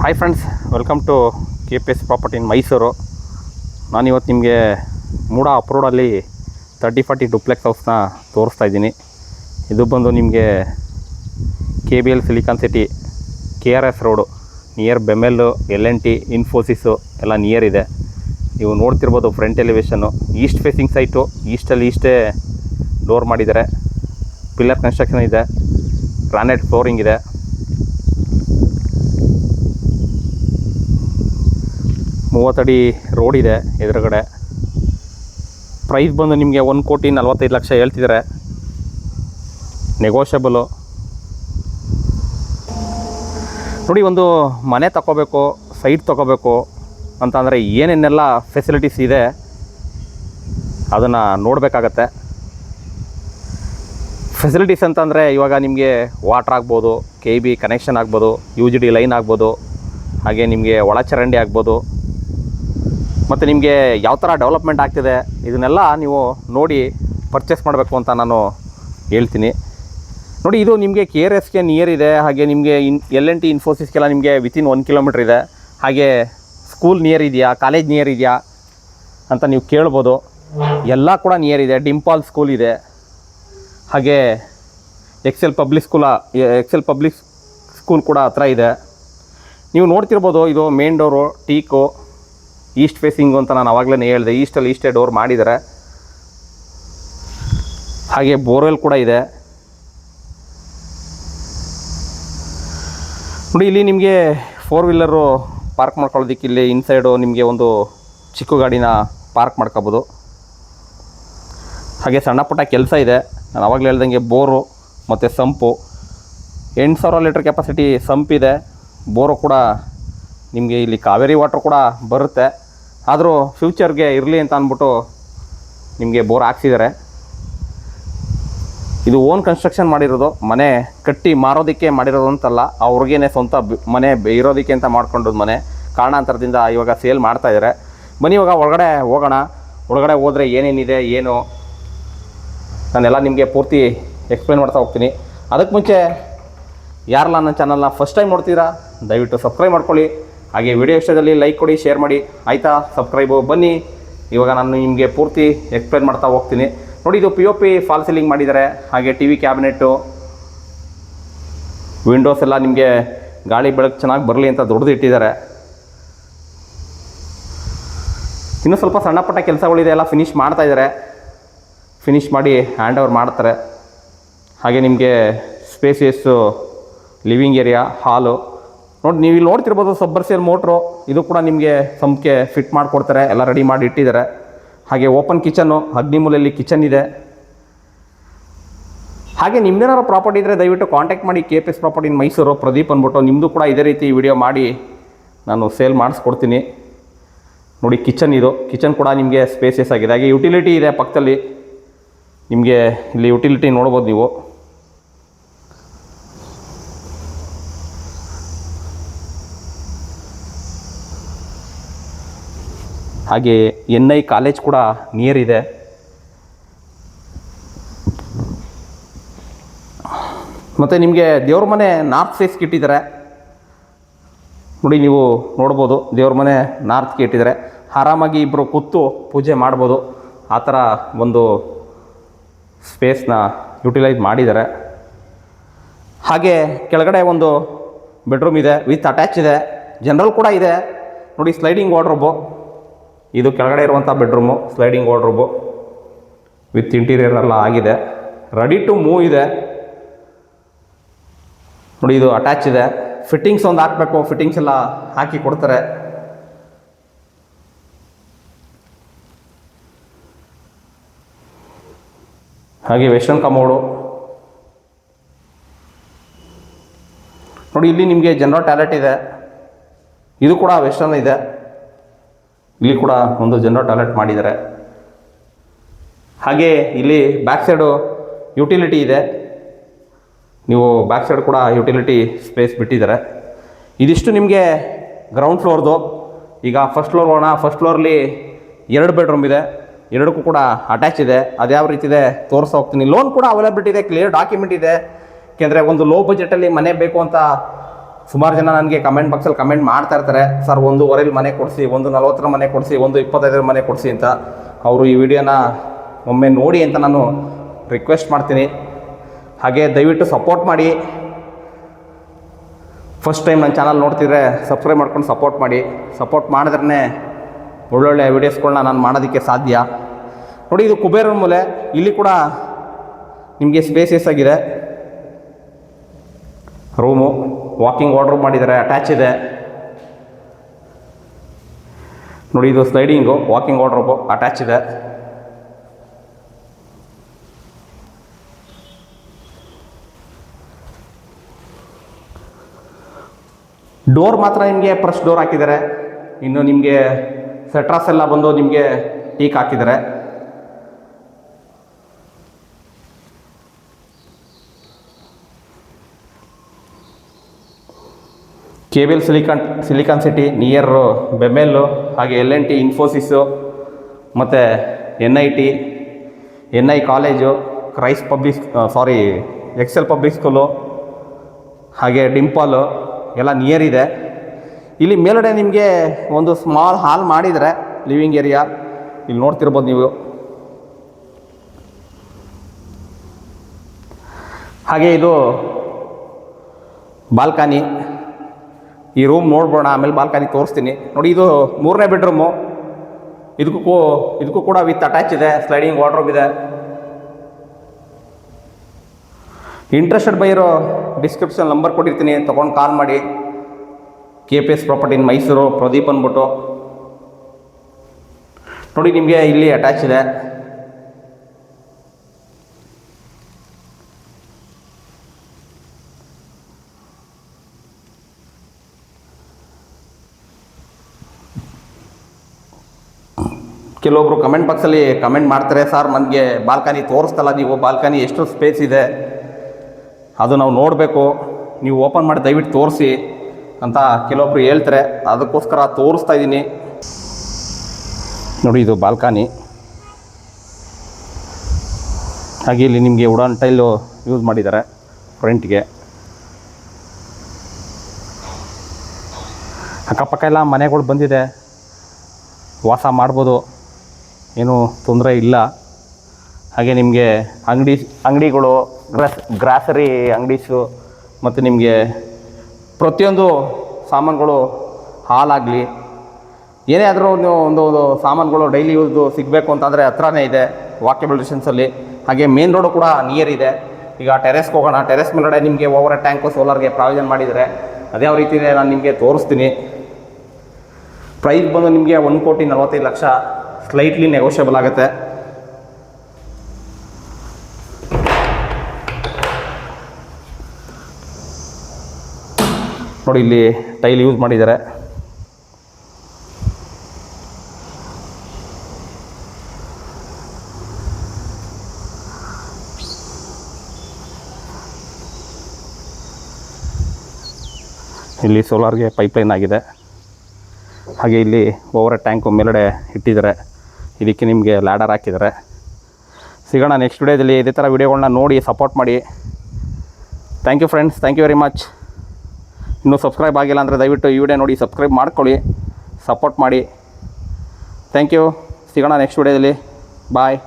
Hi friends welcome to K P S property in Mysuru ನಾನಿವತ್ತು ನಿಮಗೆ ಮೂಡ ಅಪ್ರೋಡಲ್ಲಿ thirty forty duplex ಹೌಸ್ನ ತೋರಿಸ್ತಾ ಇದ್ದೀನಿ. ಇದು ಬಂದು ನಿಮಗೆ K B L silicon city K R S road near BEML L N T Infosys ಎಲ್ಲ ನಿಯರ್ ಇದೆ. ನೀವು ನೋಡ್ತಿರ್ಬೋದು front elevation east facing site ಈಸ್ಟಲ್ಲಿ ಈಸ್ಟೇ ಡೋರ್ ಮಾಡಿದ್ದಾರೆ. ಪಿಲ್ಲರ್ ಕನ್ಸ್ಟ್ರಕ್ಷನ್ ಇದೆ. ಗ್ರಾನೈಟ್ ಫ್ಲೋರಿಂಗ್ ಇದೆ. ಮೂವತ್ತಡಿ ರೋಡ್ ಇದೆ ಎದುರುಗಡೆ. ಪ್ರೈಸ್ ಬಂದು ನಿಮಗೆ ಒಂದು ಕೋಟಿ ನಲ್ವತ್ತೈದು ಲಕ್ಷ ಹೇಳ್ತಿದ್ದಾರೆ ನೆಗೋಷಿಯಬಲು ನೋಡಿ ಒಂದು ಮನೆ ತಗೋಬೇಕು ಸೈಟ್ ತಗೋಬೇಕು ಅಂತಂದರೆ ಏನೇನೆಲ್ಲ ಫೆಸಿಲಿಟೀಸ್ ಇದೆ ಅದನ್ನು ನೋಡಬೇಕಾಗತ್ತೆ. ಫೆಸಿಲಿಟೀಸ್ ಅಂತಂದರೆ ಇವಾಗ ನಿಮಗೆ ವಾಟ್ರ್ ಆಗ್ಬೋದು ಕೆ ಬಿ ಕನೆಕ್ಷನ್ ಆಗ್ಬೋದು ಯು ಜಿ ಡಿ ಲೈನ್ ಆಗ್ಬೋದು, ಹಾಗೆ ನಿಮಗೆ ಒಳಚರಂಡಿ ಆಗ್ಬೋದು. ಮತ್ತು ನಿಮಗೆ ಯಾವ ಥರ ಡೆವಲಪ್ಮೆಂಟ್ ಆಗ್ತಿದೆ, ಇದನ್ನೆಲ್ಲ ನೀವು ನೋಡಿ ಪರ್ಚೇಸ್ ಮಾಡಬೇಕು ಅಂತ ನಾನು ಹೇಳ್ತೀನಿ. ನೋಡಿ, ಇದು ನಿಮಗೆ ಕೆ ಆರ್ ಎಸ್ಗೆ ನಿಯರ್ ಇದೆ, ಹಾಗೆ ನಿಮಗೆ ಇನ್ ಎಲ್ ಎನ್ ಟಿ ಇನ್ಫೋಸಿಸ್ಗೆಲ್ಲ ನಿಮಗೆ ವಿತಿನ್ ಒನ್ ಕಿಲೋಮೀಟ್ರ್ ಇದೆ. ಹಾಗೆ ಸ್ಕೂಲ್ ನಿಯರ್ ಇದೆಯಾ ಕಾಲೇಜ್ ನಿಯರ್ ಇದೆಯಾ ಅಂತ ನೀವು ಕೇಳ್ಬೋದು. ಎಲ್ಲ ಕೂಡ ನಿಯರ್ ಇದೆ ಡಿಂಪಾಲ್ ಸ್ಕೂಲ್ ಇದೆ. ಹಾಗೆ Excel public school Excel public school ಕೂಡ ಹತ್ರ ಇದೆ. ನೀವು ನೋಡ್ತಿರ್ಬೋದು, ಇದು main door teak east facing ಅಂತ ನಾನು ಆವಾಗಲೇ ಹೇಳಿದೆ ಈಸ್ಟಲ್ಲಿ ಈಸ್ಟೇ ಡೋರ್ ಮಾಡಿದ್ದಾರೆ ಹಾಗೆ ಬೋರ್ವೆಲ್ ಕೂಡ ಇದೆ. ನೋಡಿ, ಇಲ್ಲಿ ನಿಮಗೆ ಫೋರ್ ವೀಲರು ಪಾರ್ಕ್ ಮಾಡ್ಕೊಳ್ಳೋದಕ್ಕೆ ಇಲ್ಲಿ ಇನ್ಸೈಡು ನಿಮಗೆ ಒಂದು ಚಿಕ್ಕ ಗಾಡಿನ ಪಾರ್ಕ್ ಮಾಡ್ಕೋಬೋದು. ಹಾಗೆ ಸಣ್ಣ ಪುಟ್ಟ ಕೆಲಸ ಇದೆ. ನಾನು ಆವಾಗಲೇ ಹೇಳ್ದಂಗೆ ಬೋರು ಮತ್ತು ಸಂಪು. ಎಂಟು ಸಾವಿರ ಲೀಟ್ರ್ ಕೆಪಾಸಿಟಿ ಸಂಪ್ ಇದೆ. ಬೋರು ಕೂಡ ನಿಮಗೆ ಇಲ್ಲಿ ಕಾವೇರಿ ವಾಟ್ರ್ ಕೂಡ ಬರುತ್ತೆ. ಆದರೂ ಫ್ಯೂಚರ್ಗೆ ಇರಲಿ ಅಂತ ಅಂದ್ಬಿಟ್ಟು ನಿಮಗೆ ಬೋರ್ ಹಾಕ್ಸಿದ್ದಾರೆ ಇದು ಓನ್ ಕನ್ಸ್ಟ್ರಕ್ಷನ್ ಮಾಡಿರೋದು, ಮನೆ ಕಟ್ಟಿ ಮಾರೋದಕ್ಕೆ ಮಾಡಿರೋದು ಅಂತಲ್ಲ, ಅವ್ರಿಗೇನೆ ಸ್ವಂತ ಮನೆ ಇರೋದಕ್ಕೆ ಅಂತ ಮಾಡ್ಕೊಂಡದ್ದು ಮನೆ. ಕಾರಣಾಂತರದಿಂದ ಇವಾಗ ಸೇಲ್ ಮಾಡ್ತಾ ಇದ್ದಾರೆ ಬನ್ನಿ, ಇವಾಗ ಒಳಗಡೆ ಹೋಗೋಣ. ಒಳಗಡೆ ಹೋದರೆ ಏನೇನಿದೆ, ಏನು? ನಾನೆಲ್ಲ ನಿಮಗೆ ಪೂರ್ತಿ ಎಕ್ಸ್ಪ್ಲೇನ್ ಮಾಡ್ತಾ ಹೋಗ್ತೀನಿ. ಅದಕ್ಕೆ ಮುಂಚೆ ಯಾರಲ್ಲ ನನ್ನ ಚಾನಲ್ನ ಫಸ್ಟ್ ಟೈಮ್ ನೋಡ್ತೀರಾ, ದಯವಿಟ್ಟು ಸಬ್ಸ್ಕ್ರೈಬ್ ಮಾಡ್ಕೊಳ್ಳಿ. ಹಾಗೆ ವಿಡಿಯೋ ಇಷ್ಟದಲ್ಲಿ ಲೈಕ್ ಕೊಡಿ ಶೇರ್ ಮಾಡಿ. ಆಯಿತಾ? ಸಬ್ಸ್ಕ್ರೈಬು ಬನ್ನಿ. ಇವಾಗ ನಾನು ನಿಮಗೆ ಪೂರ್ತಿ ಎಕ್ಸ್ಪ್ಲೇನ್ ಮಾಡ್ತಾ ಹೋಗ್ತೀನಿ. ನೋಡಿ, ಇದು P O P false ceiling ಮಾಡಿದ್ದಾರೆ. ಹಾಗೆ ಟಿ ವಿ ಕ್ಯಾಬಿನೆಟ್ಟು ವಿಂಡೋಸ್ ಎಲ್ಲ ನಿಮಗೆ ಗಾಳಿ ಬೆಳಕು ಚೆನ್ನಾಗಿ ಬರಲಿ ಅಂತ ದೊಡ್ಡದು ಇಟ್ಟಿದ್ದಾರೆ. ಇನ್ನೂ ಸ್ವಲ್ಪ ಸಣ್ಣ ಪುಟ್ಟ ಕೆಲಸಗಳಿದೆ, ಎಲ್ಲ ಫಿನಿಶ್ ಮಾಡ್ತಾ ಇದ್ದಾರೆ. ಫಿನಿಷ್ ಮಾಡಿ ಹ್ಯಾಂಡ್ ಓವರ್ ಮಾಡ್ತಾರೆ. ಹಾಗೆ ನಿಮಗೆ ಸ್ಪೇಸಿಯಸ್ಸು ಲಿವಿಂಗ್ ಏರಿಯಾ ಹಾಲು ನೋಡಿ, ನೀವು ಇಲ್ಲಿ ನೋಡ್ತಿರ್ಬೋದು ಸಬ್ಬರ್ಸಿಯಲ್ ಮೋಟ್ರು. ಇದು ಕೂಡ ನಿಮಗೆ ಸಂಪಕ್ಕೆ ಫಿಟ್ ಮಾಡಿಕೊಡ್ತಾರೆ. ಎಲ್ಲ ರೆಡಿ ಮಾಡಿ ಇಟ್ಟಿದ್ದಾರೆ. ಹಾಗೆ ಓಪನ್ ಕಿಚನ್ನು ಅಗ್ನಿಮೂಲೆಯಲ್ಲಿ ಕಿಚನ್ ಇದೆ. ಹಾಗೆ ನಿಮ್ದೇನಾರು ಪ್ರಾಪರ್ಟಿ ಇದ್ದರೆ ದಯವಿಟ್ಟು ಕಾಂಟ್ಯಾಕ್ಟ್ ಮಾಡಿ K P S property Mysuru. Pradeep ಅಂದ್ಬಿಟ್ಟು ನಿಮ್ಮದು ಕೂಡ ಇದೇ ರೀತಿ ವಿಡಿಯೋ ಮಾಡಿ ನಾನು ಸೇಲ್ ಮಾಡಿಸ್ಕೊಡ್ತೀನಿ. ನೋಡಿ, ಕಿಚನ್ ಇದು. ಕಿಚನ್ ಕೂಡ ನಿಮಗೆ ಸ್ಪೇಸಿಯಸ್ ಆಗಿದೆ. ಹಾಗೆ ಯುಟಿಲಿಟಿ ಇದೆ ಪಕ್ಕದಲ್ಲಿ. ನಿಮಗೆ ಇಲ್ಲಿ ಯುಟಿಲಿಟಿ ನೋಡ್ಬೋದು ನೀವು. ಹಾಗೆ ಎನ್ ಐ ಕಾಲೇಜ್ ಕೂಡ ನಿಯರ್ ಇದೆ. ಮತ್ತು ನಿಮಗೆ ದೇವ್ರ ಮನೆ ನಾರ್ತ್ ಫೇಸ್ಗೆ ಇಟ್ಟಿದ್ದಾರೆ. ನೋಡಿ ನೀವು ನೋಡ್ಬೋದು, ದೇವ್ರ ಮನೆ ನಾರ್ತ್ಗೆ ಇಟ್ಟಿದ್ದಾರೆ. ಆರಾಮಾಗಿ ಇಬ್ಬರು ಕೂತು ಪೂಜೆ ಮಾಡ್ಬೋದು. ಆ ಥರ ಒಂದು ಸ್ಪೇಸ್ನ ಯುಟಿಲೈಸ್ ಮಾಡಿದ್ದಾರೆ. ಹಾಗೆ ಕೆಳಗಡೆ ಒಂದು ಬೆಡ್ರೂಮ್ ಇದೆ ವಿತ್ ಅಟ್ಯಾಚ್ ಇದೆ. ಜನರಲ್ ಕೂಡ ಇದೆ. ನೋಡಿ ಸ್ಲೈಡಿಂಗ್ ವಾರ್ಡ್ರೋಬು ಇದು ಕೆಳಗಡೆ ಇರುವಂಥ bedroom sliding wardrobe with interior ಎಲ್ಲ ಆಗಿದೆ. ರೆಡಿ ಟು ಮೂವ್ ಇದೆ. ನೋಡಿ ಇದು ಅಟ್ಯಾಚ್ ಇದೆ. ಫಿಟ್ಟಿಂಗ್ಸ್ ಒಂದು ಹಾಕಬೇಕು. ಫಿಟ್ಟಿಂಗ್ಸ್ ಎಲ್ಲ ಹಾಕಿ ಕೊಡ್ತಾರೆ. ಹಾಗೆ ವೆಸ್ಟರ್ನ್ ಕಮೋಡು ನೋಡಿ ಇಲ್ಲಿ ನಿಮಗೆ ಜನರಲ್ ಟ್ಯಾಲೆಟ್ ಇದೆ. ಇದು ಕೂಡ ವೆಸ್ಟರ್ನ್ ಇದೆ. ಇಲ್ಲಿ ಕೂಡ ಒಂದು ಜನರಲ್ ಟಾಯ್ಲೆಟ್ ಮಾಡಿದ್ದಾರೆ. ಹಾಗೆ ಇಲ್ಲಿ ಬ್ಯಾಕ್ ಸೈಡು ಯುಟಿಲಿಟಿ ಇದೆ. ನೀವು ಬ್ಯಾಕ್ ಸೈಡ್ ಕೂಡ ಯುಟಿಲಿಟಿ ಸ್ಪೇಸ್ ಬಿಟ್ಟಿದ್ದಾರೆ. ಇದಿಷ್ಟು ನಿಮಗೆ ಗ್ರೌಂಡ್ ಫ್ಲೋರ್ದು ಈಗ ಫಸ್ಟ್ ಫ್ಲೋರ್ ಹೋಗೋಣ. ಫಸ್ಟ್ ಫ್ಲೋರಲ್ಲಿ ಎರಡು ಬೆಡ್ರೂಮ್ ಇದೆ. ಎರಡಕ್ಕೂ ಕೂಡ ಅಟ್ಯಾಚ್ ಇದೆ. ಅದು ಯಾವ ರೀತಿ ಇದೆ ತೋರಿಸ್ತಾ ಹೋಗ್ತೀನಿ. ಲೋನ್ ಕೂಡ ಅವೈಲಬಿಲಿಟಿ ಇದೆ. ಕ್ಲಿಯರ್ ಡಾಕ್ಯುಮೆಂಟ್ ಇದೆ. ಏಕೆಂದರೆ ಒಂದು ಲೋ ಬಜೆಟಲ್ಲಿ ಮನೆ ಬೇಕು ಅಂತ ಸುಮಾರು ಜನ ನನಗೆ ಕಮೆಂಟ್ ಬಾಕ್ಸಲ್ಲಿ ಕಮೆಂಟ್ ಮಾಡ್ತಾ ಇರ್ತಾರೆ, ಸರ್ ಒಂದೂವರೆಲಿ ಮನೆ ಕೊಡಿಸಿ, ಒಂದು ನಲ್ವತ್ತರ ಮನೆ ಕೊಡಿಸಿ, ಒಂದು ಇಪ್ಪತ್ತೈದರ ಮನೆ ಕೊಡಿಸಿ ಅಂತ. ಅವರು ಈ ವಿಡಿಯೋನ ಒಮ್ಮೆ ನೋಡಿ ಅಂತ ನಾನು ರಿಕ್ವೆಸ್ಟ್ ಮಾಡ್ತೀನಿ. ಹಾಗೆ ದಯವಿಟ್ಟು ಸಪೋರ್ಟ್ ಮಾಡಿ. ಫಸ್ಟ್ ಟೈಮ್ ನನ್ನ ಚಾನಲ್ ನೋಡ್ತಿದ್ರೆ ಸಬ್ಸ್ಕ್ರೈಬ್ ಮಾಡ್ಕೊಂಡು ಸಪೋರ್ಟ್ ಮಾಡಿ. ಸಪೋರ್ಟ್ ಮಾಡಿದ್ರೆ ಒಳ್ಳೊಳ್ಳೆ ವಿಡಿಯೋಸ್ಗಳನ್ನ ನಾನು ಮಾಡೋದಕ್ಕೆ ಸಾಧ್ಯ. ನೋಡಿ, ಇದು ಕುಬೇರನ ಮೂಲೆ. ಇಲ್ಲಿ ಕೂಡ ನಿಮಗೆ ಸ್ಪೇಸಿಯಸ್ ಆಗಿದೆ. ರೂಮು ವಾಕಿಂಗ್ ಆರ್ಡರ್ ಮಾಡಿದ್ದಾರೆ ಅಟ್ಯಾಚ್ ಇದೆ. ನೋಡಿ, ಇದು ಸ್ಲೈಡಿಂಗು ವಾಕಿಂಗ್ ಆರ್ಡರ್ ಅಟ್ಯಾಚ್ ಇದೆ. ಡೋರ್ ಮಾತ್ರ ನಿಮಗೆ ಪ್ರೆಸ್ ಡೋರ್ ಹಾಕಿದ್ದಾರೆ. ಇನ್ನು ನಿಮಗೆ ಸೆಟ್ರಾಸ್ ಎಲ್ಲ ಬಂದು ನಿಮಗೆ ಟೀಕ್ ಹಾಕಿದ್ದಾರೆ. Cable silicon silicon city, near BEML ಹಾಗೆ ಎಲ್ ಎನ್ ಟಿ ಇನ್ಫೋಸಿಸ್ಸು ಮತ್ತು N I T, N I college Christ Public sorry, Excel Public School, ಹಾಗೆ ಡಿಂಪಾಲು, ಎಲ್ಲ ನಿಯರ್ ಇದೆ. ಇಲ್ಲಿ ಮೇಲ್ಗಡೆ ನಿಮಗೆ ಒಂದು ಸ್ಮಾಲ್ ಹಾಲ್ ಮಾಡಿದರೆ, ಲಿವಿಂಗ್ ಏರಿಯಾ, ಇಲ್ಲಿ ನೋಡ್ತಿರ್ಬೋದು ನೀವು. ಹಾಗೆ ಇದು ಬಾಲ್ಕನಿ. ಈ ರೂಮ್ ನೋಡ್ಬೋಣ, ಆಮೇಲೆ ಬಾಲ್ಕನಿ ತೋರಿಸ್ತೀನಿ. ನೋಡಿ, ಇದು ಮೂರನೇ ಬೆಡ್ರೂಮು ಇದಕ್ಕೂ ಇದಕ್ಕೂ ಕೂಡ ವಿತ್ ಅಟ್ಯಾಚ್ ಇದೆ ಸ್ಲೈಡಿಂಗ್ ವಾರ್ಡ್ರೋಬ್ ಇದೆ. ಇಂಟ್ರೆಸ್ಟೆಡ್ ಬೈ ಇರೋ ಡಿಸ್ಕ್ರಿಪ್ಷನ್ ನಂಬರ್ ಕೊಟ್ಟಿರ್ತೀನಿ, ತೊಗೊಂಡು ಕಾಲ್ ಮಾಡಿ. K P S property in Mysuru Pradeep ಅಂದ್ಬಿಟ್ಟು. ನೋಡಿ, ನಿಮಗೆ ಇಲ್ಲಿ ಅಟ್ಯಾಚ್ ಇದೆ. ಕೆಲವೊಬ್ರು ಕಮೆಂಟ್ ಬಾಕ್ಸಲ್ಲಿ ಕಮೆಂಟ್ ಮಾಡ್ತಾರೆ, ಸರ್ ನನಗೆ ಬಾಲ್ಕನಿ ತೋರಿಸ್ತಲ್ಲ ನೀವು ಬಾಲ್ಕನಿ ಎಷ್ಟು ಸ್ಪೇಸ್ ಇದೆ. ಅದು ನಾವು ನೋಡಬೇಕು. ನೀವು ಓಪನ್ ಮಾಡಿ ದಯವಿಟ್ಟು ತೋರಿಸಿ ಅಂತ ಕೆಲವೊಬ್ರು ಹೇಳ್ತಾರೆ. ಅದಕ್ಕೋಸ್ಕರ ತೋರಿಸ್ತಾ ಇದ್ದೀನಿ. ನೋಡಿ, ಇದು ಬಾಲ್ಕನಿ. ಹಾಗೆ ಇಲ್ಲಿ ನಿಮಗೆ ಉಡಾನ್ ಟೈಲು ಯೂಸ್ ಮಾಡಿದ್ದಾರೆ ಫ್ರಂಟ್ಗೆ ಅಕ್ಕಪಕ್ಕ ಎಲ್ಲ ಮನೆಗಳು ಬಂದಿದೆ. ವಾಸ ಮಾಡ್ಬೋದು. ಏನೂ ತೊಂದರೆ ಇಲ್ಲ. ಹಾಗೆ ನಿಮಗೆ ಅಂಗಡಿ, ಅಂಗಡಿಗಳು, ಗ್ರಾಸ್, ಗ್ರಾಸರಿ ಅಂಗಡೀಸು ಮತ್ತು ನಿಮಗೆ ಪ್ರತಿಯೊಂದು ಸಾಮಾನುಗಳು ಹಾಲಾಗಲಿ ಏನೇ ಆದರೂ ನೀವು ಒಂದು ಒಂದು ಸಾಮಾನುಗಳು ಡೈಲಿ ಯೂಸ್ದು ಸಿಗಬೇಕು ಅಂತಂದರೆ ಹತ್ರನೇ ಇದೆ ವಾಕೇಬಲ್ ಡಿಸ್ಟೆನ್ಸಲ್ಲಿ ಹಾಗೆ ಮೇನ್ ರೋಡು ಕೂಡ ನಿಯರ್ ಇದೆ. ಈಗ ಟೆರೆಸ್ಗೆ ಹೋಗೋಣ. ಟೆರೆಸ್ ಮೇಲ್ಗಡೆ ನಿಮಗೆ ಓವರ್ ಟ್ಯಾಂಕು ಸೋಲಾರ್ಗೆ ಪ್ರಾವಿಷನ್ ಮಾಡಿದರೆ ಅದೇ ರೀತಿಯೇ ನಾನು ನಿಮಗೆ ತೋರಿಸ್ತೀನಿ. ಪ್ರೈಸ್ ಬಂದು ನಿಮಗೆ ಒಂದು ಕೋಟಿ ನಲವತ್ತೈದು ಲಕ್ಷ ಸ್ಲೈಟ್ಲಿ ನೆಗೋಷಿಯಬಲ್ ಆಗುತ್ತೆ. ನೋಡಿ ಇಲ್ಲಿ ಟೈಲ್ ಯೂಸ್ ಮಾಡಿದ್ದಾರೆ. ಇಲ್ಲಿ ಸೋಲಾರ್ಗೆ ಪೈಪ್ಲೈನ್ ಆಗಿದೆ. ಹಾಗೆ ಇಲ್ಲಿ ಓವರ್ ಟ್ಯಾಂಕು ಮೇಲ್ಗಡೆ ಇಟ್ಟಿದ್ದಾರೆ. ಇದಕ್ಕೆ ನಿಮಗೆ ಲ್ಯಾಡರ್ ಹಾಕಿದ್ದಾರೆ. ಸಿಗೋಣ ನೆಕ್ಸ್ಟ್ ವಿಡಿಯೋದಲ್ಲಿ ಇದೇ ಥರ ವಿಡಿಯೋಗಳನ್ನ ನೋಡಿ ಸಪೋರ್ಟ್ ಮಾಡಿ. Thank you friends thank you very much ಇನ್ನೂ ಸಬ್ಸ್ಕ್ರೈಬ್ ಆಗಿಲ್ಲ ಅಂದರೆ ದಯವಿಟ್ಟು ಈ ವಿಡಿಯೋ ನೋಡಿ ಸಬ್ಸ್ಕ್ರೈಬ್ ಮಾಡ್ಕೊಳ್ಳಿ ಸಪೋರ್ಟ್ ಮಾಡಿ. ಥ್ಯಾಂಕ್ ಯು ಸಿಗೋಣ ನೆಕ್ಸ್ಟ್ ವಿಡಿಯೋದಲ್ಲಿ ಬಾಯ್